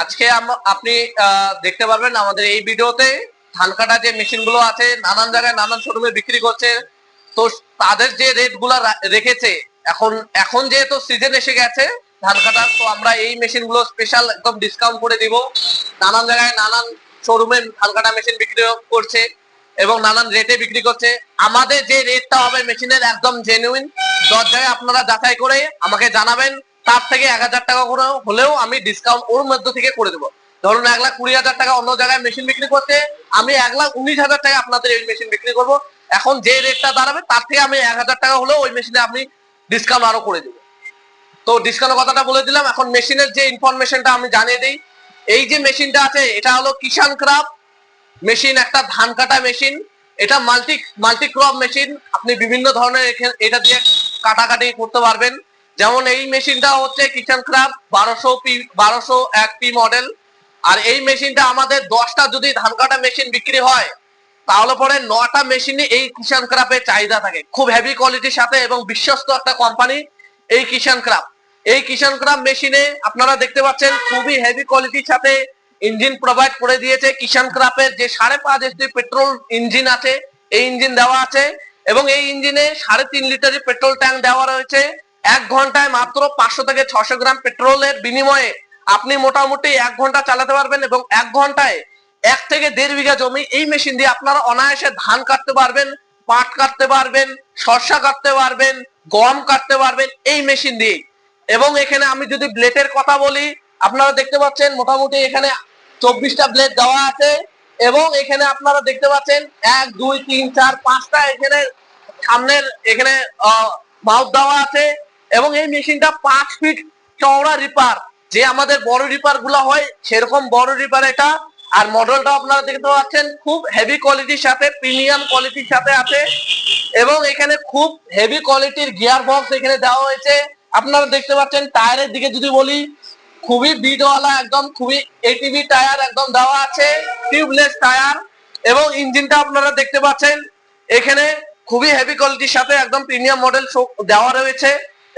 আজকে আপনি দেখতে পারবেন আমাদের এই ভিডিওতে ধান কাটা যে মেশিনগুলো আছে, নানান জায়গায় নানান শোরুমে বিক্রি করছে। তো তাদের যে রেটগুলা রেখেছে, এখন এখন যেহেতু সিজন এসে গেছে ধান কাটার তো আমরা এই মেশিনগুলো স্পেশাল একদম ডিসকাউন্ট করে দিব। নানান জায়গায় নানান শোরুমে ধান কাটা মেশিন বিক্রি করছে এবং নানান রেটে বিক্রি করছে। আমাদের যে রেটটা হবে মেশিনের একদম জেনুইন দশ জায়গায় আপনারা যাচাই করে আমাকে জানাবেন। তার থেকে এক হাজার টাকা করে হলেও আমি ডিসকাউন্ট ওর মধ্যে থেকে করে দেবো। ধরুন এক লাখ কুড়ি হাজার টাকা অন্য জায়গায় মেশিন বিক্রি করতে আমি এক লাখ উনিশ হাজার টাকা আপনাদের এই মেশিন বিক্রি করব। এখন যে রেটটা দাঁড়াবে তার থেকে আমি এক হাজার টাকা হলেও ওই মেশিনে আপনি ডিসকাউন্ট আরও করে দেবো তো ডিসকাউন্টের কথাটা বলে দিলাম। এখন মেশিনের যে ইনফরমেশনটা আমি জানিয়ে দিই, এই যে মেশিনটা আছে, এটা হলো কিষান ক্রাফট মেশিন একটা ধান কাটা মেশিন এটা মাল্টি মাল্টি ক্রপ মেশিন আপনি বিভিন্ন ধরনের এটা দিয়ে কাটাকাটি করতে পারবেন। যেমন এই মেশিনটা হচ্ছে কিচেন ক্রাফট বারোশো পি, বারোশো এক পি মডেল আর এই মেশিনটা আমাদের দশটা যদি ধান কাটা মেশিন বিক্রি হয়, তাহলে পরে নটা মেশিনে এই কিষান ক্রাফের চাহিদা থাকে। খুব হেভি কোয়ালিটির সাথে এবং বিশ্বস্ত একটা কোম্পানি এই কিষান ক্রাফট এই কিষান ক্রাফট মেশিনে আপনারা দেখতে পাচ্ছেন খুবই হেভি কোয়ালিটির সাথে ইঞ্জিন প্রোভাইড করে দিয়েছে কিষান ক্রাফের যে সাড়ে পাঁচ এসপি পেট্রোল ইঞ্জিন আছে, এই ইঞ্জিন দেওয়া আছে। এবং এই ইঞ্জিনে সাড়ে তিন লিটারের পেট্রোল ট্যাঙ্ক দেওয়া রয়েছে। এক ঘন্টায় মাত্র পাঁচশো থেকে ছশো গ্রাম পেট্রোলের বিনিময়ে আপনি মোটামুটি এক ঘণ্টা চালাতে পারবেন এবং এক ঘন্টায় এক থেকে দেড় বিঘা জমি এই মেশিন দিয়ে আপনারা অনায়াসে ধান কাটতে পারবেন, পাট কাটতে পারবেন শস্য কাটতে পারবেন, গম কাটতে পারবেন এই মেশিন দিয়ে এবং এখানে আমি যদি ব্লেডের কথা বলি, আপনারা দেখতে পাচ্ছেন মোটামুটি এখানে চব্বিশটা ব্লেড দেওয়া আছে এবং এখানে আপনারা দেখতে পাচ্ছেন এক, দুই, তিন, চার, পাঁচটা এখানে সামনের এখানে মাউথ দেওয়া আছে। এবং এই মেশিনটা পাঁচ ফিট চওড়া রিপার। যে আমাদের বড় রিপারগুলো হয়, সেরকম বড় রিপার এটা। আর মডেলটা আপনারা দেখতে পাচ্ছেন, খুব হেভি কোয়ালিটির সাথে প্রিমিয়াম কোয়ালিটির সাথে আছে। এবং এখানে খুব হেভি কোয়ালিটির গিয়ার বক্স এখানে দেওয়া হয়েছে। আপনারা দেখতে পাচ্ছেন, টায়ারের দিকে যদি বলি, খুবই বিটওয়ালা একদম, খুবই এটিভি টায়ার একদম দেওয়া আছে টিউবলেস টায়ার। এবং ইঞ্জিনটা আপনারা দেখতে পাচ্ছেন, এখানে খুবই হেভি কোয়ালিটির সাথে একদম প্রিমিয়াম মডেল দেওয়া রয়েছে।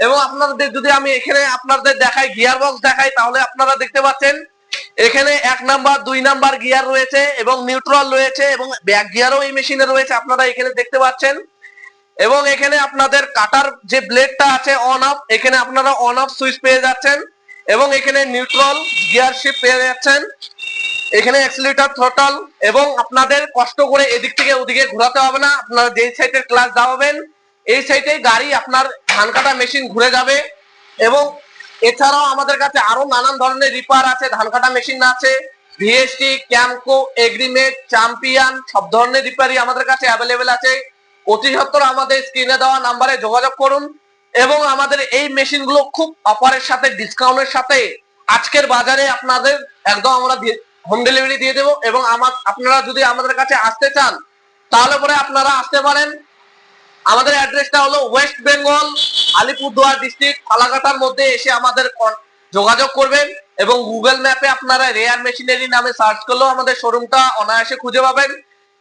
এবং আপনাদের যদি আমি এখানে আপনাদের দেখাই গিয়ার বক্স দেখাই, তাহলে আপনারা দেখতে পাচ্ছেন, এখানে এক নাম্বার, দুই নাম্বার গিয়ার রয়েছে এবং নিউট্রাল রয়েছে এবং ব্যাক গিয়ারও এই মেশিনে রয়েছে, আপনারা এখানে দেখতে পাচ্ছেন। এবং এখানে আপনাদের কাটার যে ব্লেডটা আছে অন অফ এখানে আপনারা অন অফ সুইচ পেয়ে যাচ্ছেন এবং এখানে নিউট্রাল গিয়ার শিফট পেয়ে যাচ্ছেন। এখানে অ্যাক্সিলেটর থ্রোটল এবং আপনাদের কষ্ট করে এদিক থেকে ওদিকে ঘোরাতে হবে না, আপনারা যেই সাইডের ক্লাস দাবাবেন এই সাইডে গাড়ি আপনার ধান কাটা মেশিন ঘুরে যাবে এবং এছাড়াও আমাদের কাছে আরও নানান ধরনের রিপার আছে ধান কাটা মেশিন আছে, ভিএসটি, ক্যামকো, এগ্রিমেট চ্যাম্পিয়ন সব ধরনের রিপারই আমাদের কাছে অ্যাভেলেবেল আছে। অতি সত্তর আমাদের স্ক্রিনে দেওয়া নাম্বারে যোগাযোগ করুন এবং আমাদের এই মেশিনগুলো খুব অফারের সাথে ডিসকাউন্টের সাথে আজকের বাজারে আপনাদের একদম আমরা হোম ডেলিভারি দিয়ে দেবো এবং আমার, আপনারা যদি আমাদের কাছে আসতে চান, তাহলে পরে আপনারা আসতে পারেন। আমাদের অ্যাড্রেসটা হলো ওয়েস্ট বেঙ্গল, আলিপুরদুয়ার ডিস্ট্রিক্ট ফালাকাটার মধ্যে এসে আমাদের যোগাযোগ করবেন এবং গুগল ম্যাপে আপনারা রেয়ার মেশিনারি নামে সার্চ করলেও আমাদের শোরুমটা অনায়াসে খুঁজে পাবেন।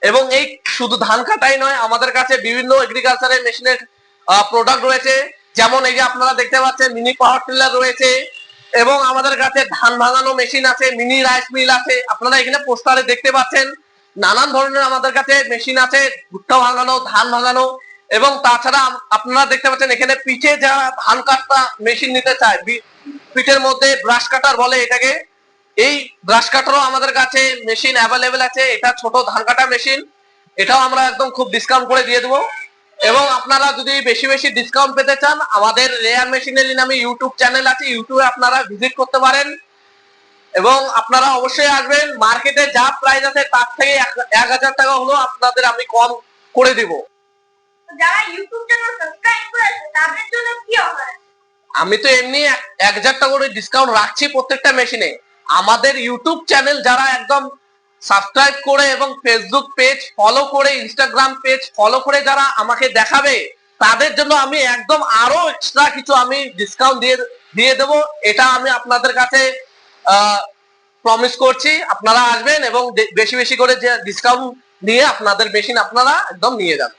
এবং এই শুধু ধান কাটাই নয়, আমাদের কাছে বিভিন্ন এগ্রিকালচারের মেশিনের প্রোডাক্ট রয়েছে। যেমন এই যে আপনারা দেখতে পাচ্ছেন মিনি পাওয়ার টিলার রয়েছে। এবং আমাদের কাছে ধান ভাঙানো মেশিন আছে মিনি রাইস মিল আছে। আপনারা এখানে পোস্টারে দেখতে পাচ্ছেন, নানান ধরনের আমাদের কাছে মেশিন আছে, ভুট্টা ভাঙানো, ধান ভাঙানো। এবং তাছাড়া আপনারা দেখতে পাচ্ছেন এখানে পিঠে যারা ধান কাটা মেশিন নিতে চায় পিঠের মধ্যে ব্রাশ কাটার বলে এটাকে। এই ব্রাশ কাটারও আমাদের কাছে মেশিন অ্যাভেলেবেল আছে, এটা ছোট ধান কাটা মেশিন, এটাও আমরা একদম খুব ডিসকাউন্ট করে দিয়ে দেবো। এবং আপনারা যদি বেশি বেশি ডিসকাউন্ট পেতে চান, আমাদের রেয়ার মেশিনারি নামে ইউটিউব চ্যানেল আছে, ইউটিউবে আপনারা ভিজিট করতে পারেন। এবং আপনারা অবশ্যই আসবেন, মার্কেটে যা প্রাইস আছে তার থেকে এক- হাজার টাকা হলেও আপনাদের আমি কম করে দিব। যারা ইউটিউব চ্যানেল সাবস্ক্রাইব করেছে, তাদের জন্য কি অফার আমি তো এমনি এক হাজার টাকা করে ডিসকাউন্ট রাখছি প্রত্যেকটা মেশিনে আমাদের ইউটিউব চ্যানেল যারা একদম সাবস্ক্রাইব করে এবং ফেসবুক পেজ ফলো করে ইনস্টাগ্রাম পেজ ফলো করে যারা আমাকে দেখাবে, তাদের জন্য আমি একদম আরও এক্সট্রা কিছু আমি ডিসকাউন্ট দিয়ে দিয়ে দেবো। এটা আমি আপনাদের কাছে প্রমিস করছি। আপনারা আসবেন এবং বেশি বেশি করে যে ডিসকাউন্ট নিয়ে আপনাদের মেশিন আপনারা একদম নিয়ে যাবেন।